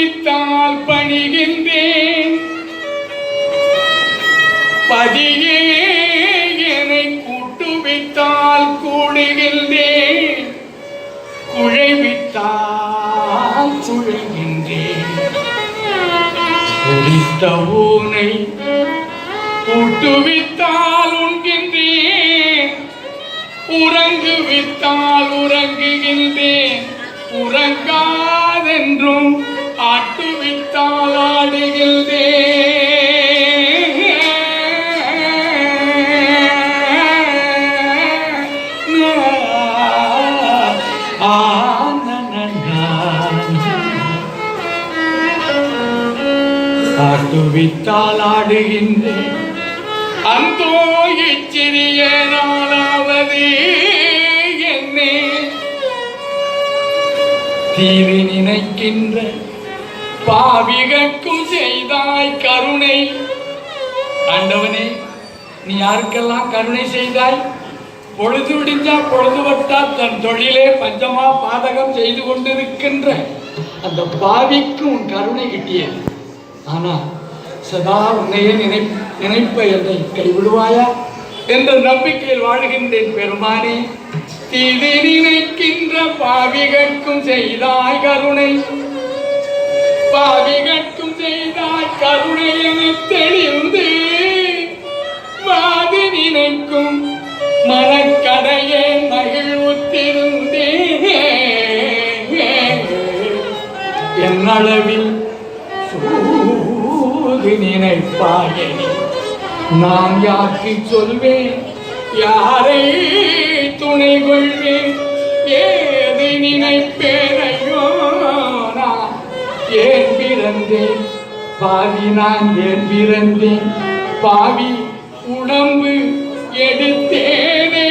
கூட்டுவித்தால் பணிகின்றேன். பதியே என்னை கூட்டுவித்தால் கூடுகின்றேன். குழைவித்தால் குழைகின்றேன். குடித்த ஊனை கூட்டுவித்தால் உண்கின்றேன். உறங்குவித்தால் உறங்குகின்றேன். உறங்காதென்றும் ஆட்டுவித்தால் ஆடுகின்றேன் ஆட்டுவித்தால் ஆடுகின்றேன் அந்தோ இச்சிறிய நாளாவது என்னே. தீவி நினைக்கின்ற பாவிகக்கும் செய்தாய் கருணை. ஆண்டவனே நீ யாருக்கெல்லாம் கருணை செய்தாய்? பொழுது விடிஞ்சா பொழுது வட்டா தன் தொழிலே பஞ்சமா பாதகம் செய்து கொண்டிருக்கின்ற அந்த பாவிக்கும் உன் கருணை கிட்டியது. ஆனா சதா உன்னையே நினை நினைப்ப என்னை கைவிடுவாயா? என்ற நம்பிக்கையில் வாழ்கின்றேன் பெருமானே. தீது நினைக்கின்ற பாவிகக்கும் செய்தாய் கருணை. பாவிகட்கும் செய்தாய் கருணையென தெளிந்து வாது நினைக்கும் மனக்கடையே மகிழ்வுத்திருந்தேன் என்னளவில் சூது நினைப்பாயே. நான் யாக்கி சொல்வேன்? யாரை துணை கொள்வேன் ஏது நினைப்பேனையோ ஏன் பிறந்தேன்? பாவி நான் ஏன் பிறந்தேன்? பாவி உடம்பு எடுத்தேனே.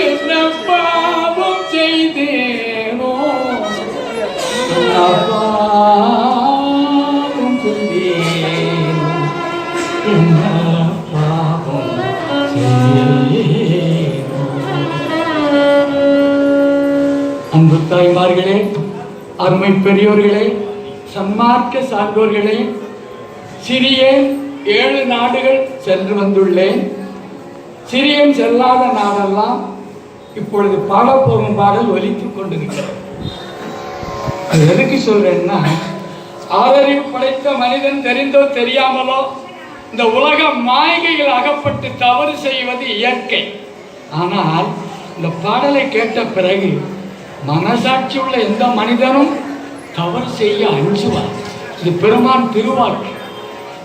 என்ன பாவம் செய்தேனோ? பாவம் செய்தேனோ? என்ன பாவம் செய்தேனோ? அன்பு தாய்மார்களே அருமை பெரியோர்களே சன்மார்க்க சான்றோர்களே சிறிய ஏழு நாடுகள் சென்று வந்துள்ளேன். சிறியன் செல்லாத நாடெல்லாம் இப்பொழுது பாடப்போகும் பாடல் ஒலித்துக் கொண்டிருக்கிறது. அது எதுக்கு சொல்றேன்னா ஆதரவு படைத்த மனிதன் தெரிந்தோ தெரியாமலோ இந்த உலக மாயைகள் அகப்பட்டு தவறு செய்வது இயற்கை. ஆனால் இந்த பாடலை கேட்ட பிறகு மனசாட்சி உள்ள எந்த மனிதனும் தவறு செய்ய அஞ்சுவார். இது பெருமான் திருவாக்கு.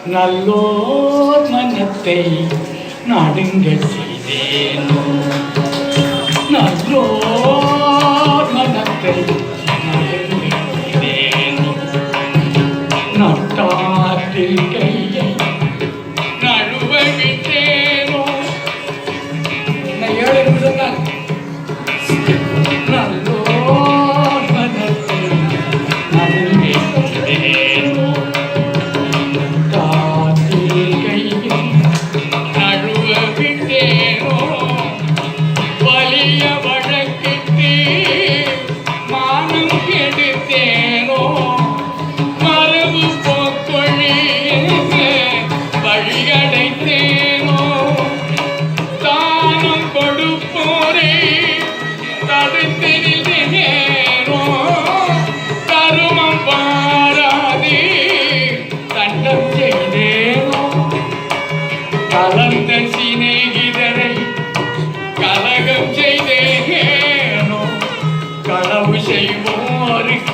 நல்லோர் மனத்தை நடுங்க செய்தேனோ நல்லோ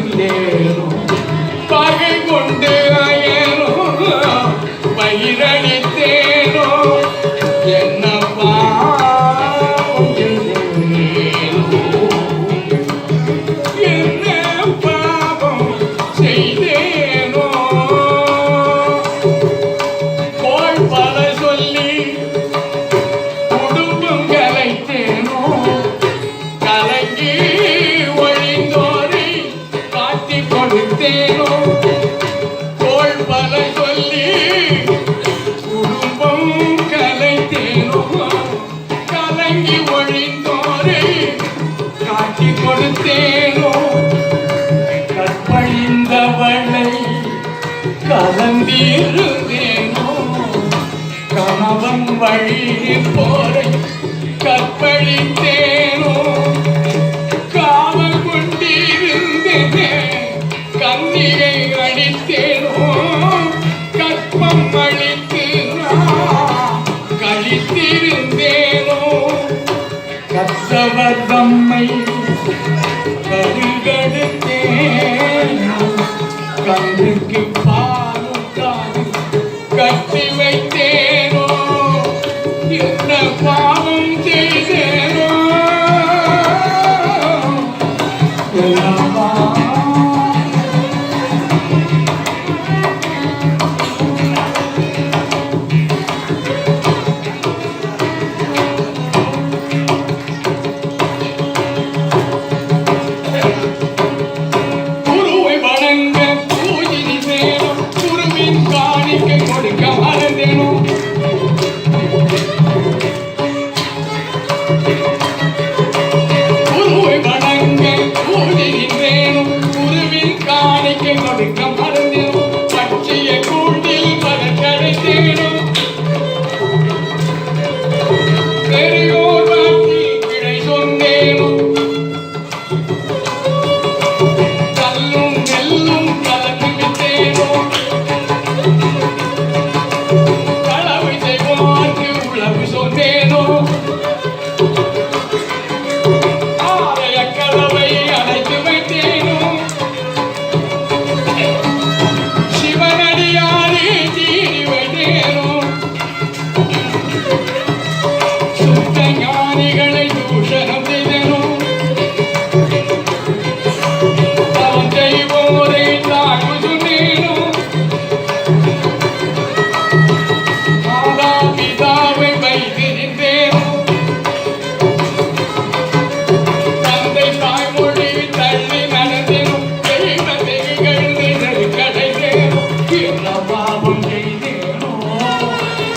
அயலும் பகை கொண்டு அயலும் பயிரை காட்சி கொடுத்தேனோ? கற்பழிந்தவளை கலந்திருந்தேனோ? கணவன் வழி போரை கற்பழித்தேன்? கயிறுக்கு பாலும் காது கட்டி வைத்தேனோ? என்ன பா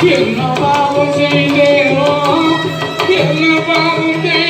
చిన్న బాబు జై దేవో బాబు జై